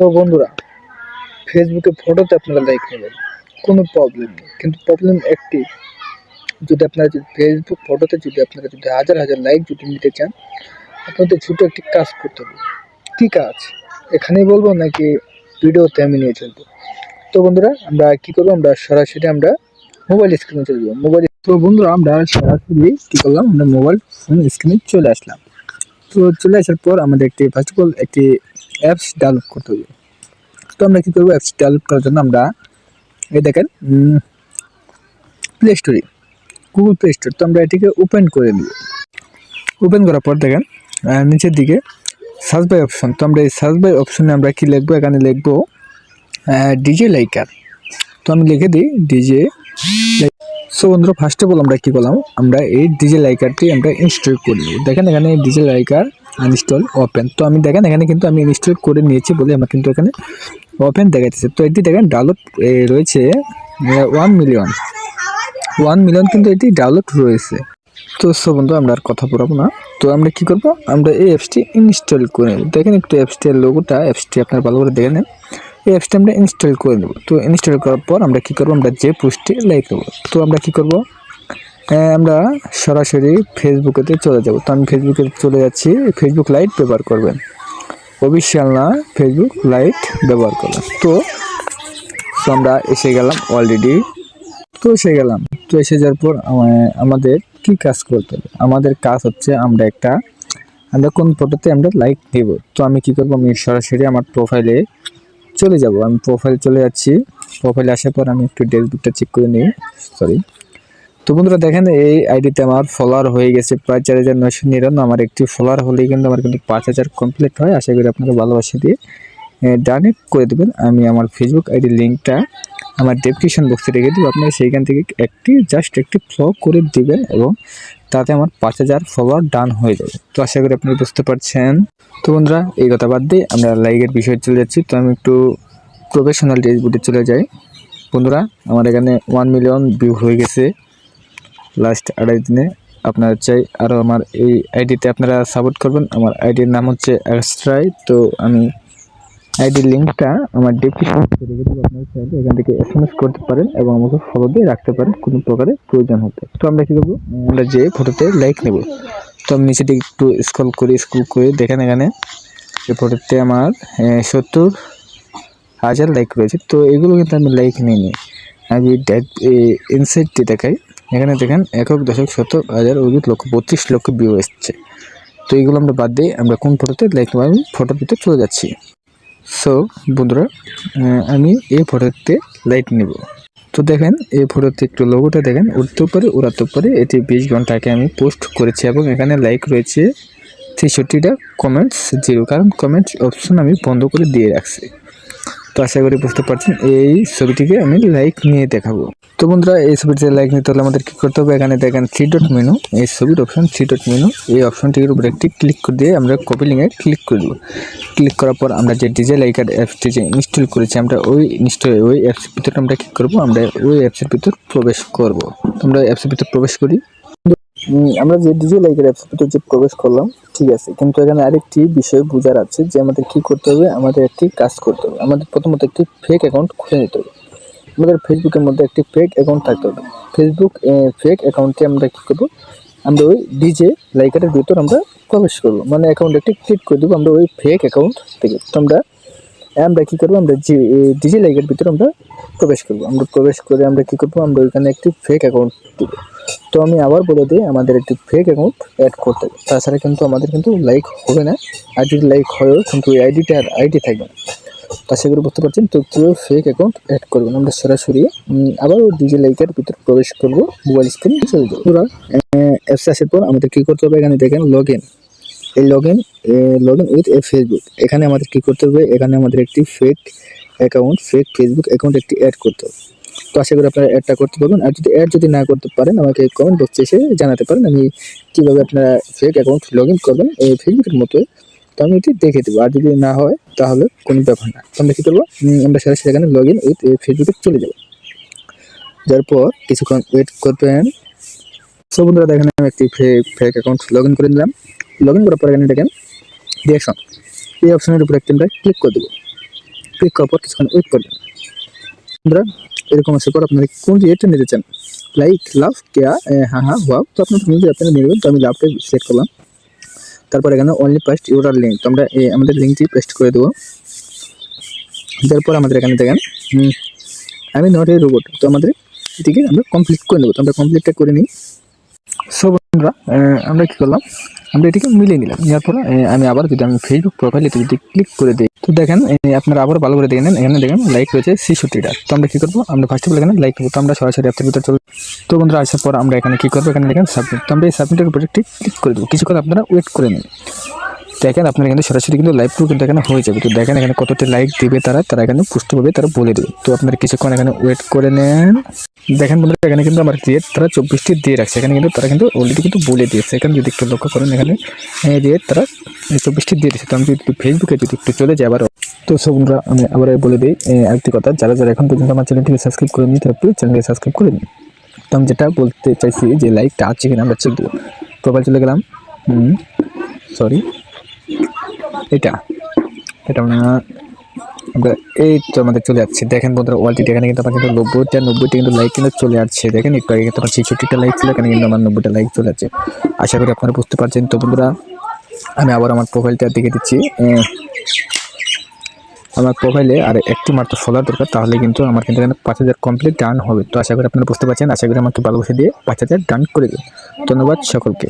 তো বন্ধুরা ফেসবুকে ফটোতে আপনারা লাইক নেবেন, কোনো প্রবলেম নেই। কিন্তু প্রবলেম একটি, যদি আপনারা যদি ফেসবুক ফটোতে যদি আপনারা যদি হাজার হাজার লাইক যদি নিতে চান, আপনাদের ছোটো একটি কাজ করতে হবে। কী কাজ? এখানেই বলব নাকি ভিডিওতে আমি নিয়ে চলবো? তো বন্ধুরা, আমরা কি করব? আমরা সরাসরি আমরা মোবাইল স্ক্রিনে চলে যাব। মোবাইল তো বন্ধুরা, আমরা সরাসরি কী করলাম? আমরা মোবাইল ফোন স্ক্রিনে চলে আসলাম। তো চলে আসার পর আমাদের একটি ফার্স্ট অফ অল একটি অ্যাপস ডাউনলোড করতে হবে। তো আমরা কী করব? অ্যাপস ডাউনলোড করার জন্য আমরা এই দেখেন প্লে স্টোরে গুগল প্লে স্টোর তো আমরা এটিকে ওপেন করে নিব। ওপেন করার পর দেখেন নিচের দিকে সার্চ বাই অপশন তো আমরা এই সার্চ বাই অপশনে আমরা কি লিখব? এখানে লিখব ডিজে লাইকার তো আমি লিখে দিই ডিজে সো বন্ধুরা ফার্স্ট অফ অল আমরা কী করলাম? আমরা এই ডিজে লাইকারটি আমরা ইনস্টল করে নেব। দেখেন এখানে ডিজে লাইকার ইনস্টল ওপেন তো আমি দেখেন, এখানে কিন্তু আমি ইনস্টল করে নিয়েছি বলে আমার কিন্তু এখানে ওপেন দেখাচ্ছে তো এটি দেখেন ডাউনলোড রয়েছে ওয়ান মিলিয়ন ওয়ান মিলিয়ন কিন্তু এটি ডাউনলোড রয়েছে। তো সো বন্ধু, আমরা আর কথা বলব না। তো আমরা কি করব? আমরা এই অ্যাপসটি ইনস্টল করে নেব। দেখেন একটু অ্যাপসটির লোগোটা অ্যাপসটি আপনার ভালো করে দেখে নেন। এই অ্যাপসটা আমরা ইনস্টল করে নেব। তো ইনস্টল করার পর আমরা কি করব? আমরা যে পোস্টে লাইক দেবো তো আমরা কি করব? আমরা সরাসরি ফেসবুকেতে চলে যাব। তো আমি ফেসবুকে চলে যাচ্ছি। ফেসবুক লাইট ব্যবহার করবেন। অফিসিয়াল না ফেসবুক লাইট ব্যবহার করবেন। তো তো আমরা এসে গেলাম অলরেডি তো এসে গেলাম। তো এসে যাওয়ার পর আমা- আমাদের কি কাজ করতে হবে? আমাদের কাজ হচ্ছে আমরা একটা, আমরা কোন ফটোতে আমরা লাইক দেব তো আমি কি করব? আমি সরাসরি আমার প্রোফাইলে চলে যাব। আমি প্রোফাইলে চলে যাচ্ছি। প্রোফাইলে আসার পর আমি একটু ডেসবুকটা চেক করে নিই। সরি তো বন্ধুরা দেখেন, এই আইডিতে আমার ফলোয়ার হয়ে গেছে প্রায় চার হাজার নয়শো নিরানব্বই। আমার একটি ফলোয়ার হলেই কিন্তু আমার কিন্তু পাঁচ হাজার কমপ্লিট হয়। আশা করি আপনারা ভালোবাসা দিয়ে ডানে করে দেবেন। আমি আমার ফেসবুক আইডি লিঙ্কটা আমার ডেসক্রিপশন বক্সে রেখে দিব। আপনারা সেইখান থেকে একটি জাস্ট একটি ফ্লো করে দিবেন এবং তাতে আমার পাঁচ হাজার ফলোয়ার ডান হয়ে যাবে। তো আশা করি আপনারা বুঝতে পারছেন। তো বন্ধুরা, এই কথা বাদ দিয়ে আমরা লাইকের বিষয়ে চলে যাচ্ছি। তো আমি একটু প্রফেশনাল ডেসবুটে চলে যাই। বন্ধুরা, আমার এখানে ওয়ান মিলিয়ন ভিউ হয়ে গেছে। লাস্ট আড়াই দিনে আপনারা চাই আরও আমার এই আইডিতে আপনারা সাপোর্ট করবেন। আমার আইডির নাম হচ্ছে এক্সট্রাই তো আমি আইডির লিঙ্কটা আমার ডিসক্রিপশন আপনারা চাইলে। এখান থেকে এস এম এস করতে পারেন এবং আমাকে ফলো দিয়ে রাখতে পারেন, কোনো প্রকারে প্রয়োজন হতে। তো আমরা কী করব? আমরা যে ফটোতে লাইক নেব। তো আমি নিচে দিকে একটু স্ক্রল করে স্ক্রল করে দেখেন এখানে এই ফটোতে আমার সত্তর হাজার লাইক রয়েছে। তো এগুলো কিন্তু আমি লাইক নিইনি। আমি ডেট ইনসাইটটি দেখাই। এখানে দেখেন একক দশক শতক হাজার অধিক লক্ষ বত্রিশ লক্ষ ভিউ এসছে। তো এইগুলো আমরা বাদ দিয়ে আমরা কোন ফটোতে লাইক আমি ফটোর ভিতরে চলে যাচ্ছি। সো বন্ধুরা আমি এই ফটোতে লাইক নেব। তো দেখেন, এই ফটোতে একটু লোগোটা দেখেন উঠতেও পারে উড়াতেও পারে। এটি বিশ ঘন্টাকে আমি পোস্ট করেছি এবং এখানে লাইক রয়েছে ছেষট্টিটা কমেন্টস জিরো কারণ কমেন্টস অপশন আমি বন্ধ করে দিয়ে রাখছি। তো আশা করি বুঝতে পারছেন, এই ছবিটিকে আমি লাইক নিয়ে দেখাবো। তো বন্ধুরা, এই ছবিটিতে লাইক নিতে হলে আমাদের কী করতে হবে? এখানে দেখেন থ্রি ডট মেনু এই ছবির অপশন থ্রি ডট মেনু এই অপশনটির উপরে একটি ক্লিক করে দিয়ে আমরা কপি লিঙ্কে ক্লিক করে দেবো। ক্লিক করার পর আমরা যে ডিজে লাইকার অ্যাপসটি যে ইনস্টল করেছি, আমরা ওই ইনস্টল ওই অ্যাপসের ভিতরে আমরা কী করব? আমরা ওই অ্যাপসের ভিতর প্রবেশ করব। আমরা অ্যাপসের ভিতর প্রবেশ করি। আমরা যে ডিজে লাইকের অ্যাপসের ভিতর যে প্রবেশ করলাম, ঠিক আছে। কিন্তু এখানে আরেকটি বিষয় বোঝার আছে যে আমাদের কি করতে হবে? আমাদের একটি কাজ করতে হবে। আমাদের প্রথমত একটি ফেক অ্যাকাউন্ট খুলে নিতে হবে। আমাদের ফেসবুকের মধ্যে একটি ফেক অ্যাকাউন্ট থাকতে হবে। ফেসবুক ফেক অ্যাকাউন্টে আমরা কী করব? আমরা ওই ডিজে লাইকারের ভিতর আমরা প্রবেশ করব। মানে অ্যাকাউন্ট একটি ক্লিক করে দেবো আমরা ওই ফেক অ্যাকাউন্ট থেকে। তো আমরা আমরা কী করব? আমরা ডিজে লাইকের ভিতরে আমরা প্রবেশ করব। আমরা প্রবেশ করে আমরা কী করব? আমরা ওইখানে একটি ফেক অ্যাকাউন্ট দেবো। তো আমি আবার বলে দিই, আমাদের একটি ফেক অ্যাকাউন্ট অ্যাড করতে হবে। তাছাড়া কিন্তু আমাদের কিন্তু লাইক হবে না। আর যদি লাইক হয়ও, কিন্তু ওই আইডিটা আর আইডি থাকবে না। তা সেগুলো বুঝতে পারছেন, তো কেউ ফেক অ্যাকাউন্ট অ্যাড করবেন? আমরা সরাসরি আবার ডিজে লাইকের ভিতরে প্রবেশ করব মোবাইল স্ক্রিন চলে যাব। পুরো অ্যাপস আসার পর আমাদের কী করতে হবে? এখানে দেখেন লগ ইন এই log in log in with a Facebook এখানে আমাদের কী করতে হবে? এখানে আমাদের একটি fake account fake Facebook account একটি অ্যাড করতে হবে। তো আশা করি আপনারা অ্যাডটা করতে পারবেন। আর যদি অ্যাড যদি না করতে পারেন, আমাকে কমেন্ট বক্সে এসে জানাতে পারেন, আমি কীভাবে আপনারা ফেক অ্যাকাউন্ট লগ ইন করবেন। এই ফেসবুকের মতো তো আমি এটি দেখে দেবো। আর যদি না হয়, তাহলে কোনো ব্যাপার না। আমরা কী করব? আমরা সরাসরি সেখানে লগ ইন উইথ ফেসবুকে চলে যাব। যার পর কিছুক্ষণ ওয়েট করবেন। সো বন্ধুরা, দেখেন আমি একটি ফেক অ্যাকাউন্ট লগ ইন করে নিলাম। লগ ইন করার পর এখানে দেখেন ডিরেকশন এই অপশনের উপরে একটি আমরা ক্লিক করে দেবো। ক্লিক করার পর কিছুক্ষণ ওয়েট করবেন। বন্ধুরা, এরকম আসার পর আপনারা কোন রেটটা নিতে চান? লাইক লাভ কেয়া হ্যাঁ হ্যাঁ ওয়াও তো আপনার যদি আপনারা নিয়ে নেবেন। তো আমি লাভটা সিলেক্ট করলাম। তারপর এখানে অনলি পাস্ট ইউরার লিঙ্ক তো আমরা আমাদের লিঙ্কটি পেস্ট করে দেবো। তারপর আমাদের এখানে দেখেন আমি নট এ রোবট তো আমাদের এটিকে আমরা কমপ্লিট করে নেব। তো আমরা কমপ্লিটটা করে নিই। সো বন্ধুরা আমরা কী করলাম? আমরা এটিকে মিলিয়ে নিলাম। নেওয়ার পর আমি আবার যদি আমি ফেসবুক প্রোফাইলে যদি ক্লিক করে দিই, তো দেখেন আপনারা আবার ভালো করে দেখে নেন। এখানে দেখেন লাইক রয়েছে ছেষট্টিটা। তো আমরা কী করব? আমরা ফার্স্ট অফ এখানে লাইক করব। তো আমরা সরাসরি অ্যাপের ভিতরে চলবো তো বন্ধুরা, আসার পর আমরা এখানে কী করব? এখানে দেখেন সাবমিট তো আমরা এই সাবমিটের উপরে একটি ক্লিক করে দেবো। কিছুক্ষণ আপনারা ওয়েট করে নিন। দেখেন, আপনারা কিন্তু সরাসরি কিন্তু লাইভ টু কিন্তু এখানে হয়ে যাবে। তো দেখেন, এখানে কতটা লাইক দেবে তারা তারা এখানে পুষ্টভাবে তারা বলে দেবে। তো আপনারা কিছুক্ষণ এখানে ওয়েট করে নেন। দেখেন বন্ধুরা এখানে কিন্তু আমার রেট তারা চব্বিশটি দিয়ে রাখছে এখানে কিন্তু তারা কিন্তু অলরেডি কিন্তু বলে দিয়েছে। এখানে যদি একটু লক্ষ্য করেন এখানে রেট তারা চব্বিশটি দিয়ে দিয়েছে। তো আমি যদি একটু ফেসবুকে যদি একটু চলে যাই আবার তো সব বন্ধুরা আমি আবার বলে দিই এ, আরেকটি কথা যারা যারা এখন পর্যন্ত আমার চ্যানেলটিকে সাবস্ক্রাইব করে নিই তারা প্লিজ চ্যানেলকে সাবস্ক্রাইব করে নিন। তো আমি যেটা বলতে চাইছি যে লাইকটা আছে কিনা আমরা চেক দেবো প্রোফাইল চলে গেলাম সরি এটা এটা আমরা আমরা এই তো আমাদের চলে যাচ্ছে। দেখেন বন্ধুরা ওয়ালটিটা এখানে কিন্তু আমার কিন্তু নব্বইটা নব্বইটা কিন্তু লাইক কিন্তু চলে আসছে। দেখেন, একটু আগে কিন্তু আমার ছেষট্টিটা লাইক ছিল, এখানে কিন্তু আমার নব্বইটা লাইক চলে যাচ্ছে আশা করি আপনারা বুঝতে পারছেন। তো বন্ধুরা, আমি আবার আমার প্রোফাইলটা দেখে দিচ্ছি। আমার প্রোফাইলে আর একটু মাত্র ফলোয়ার দরকার, তাহলে কিন্তু আমার কিন্তু এখানে পাঁচ হাজার কমপ্লিট ডান হবে। তো আশা করি আপনারা বুঝতে পারছেন। আশা করি আমাকে ভালোবাসা দিয়ে পাঁচ হাজার ডান করে দিন। ধন্যবাদ সকলকে।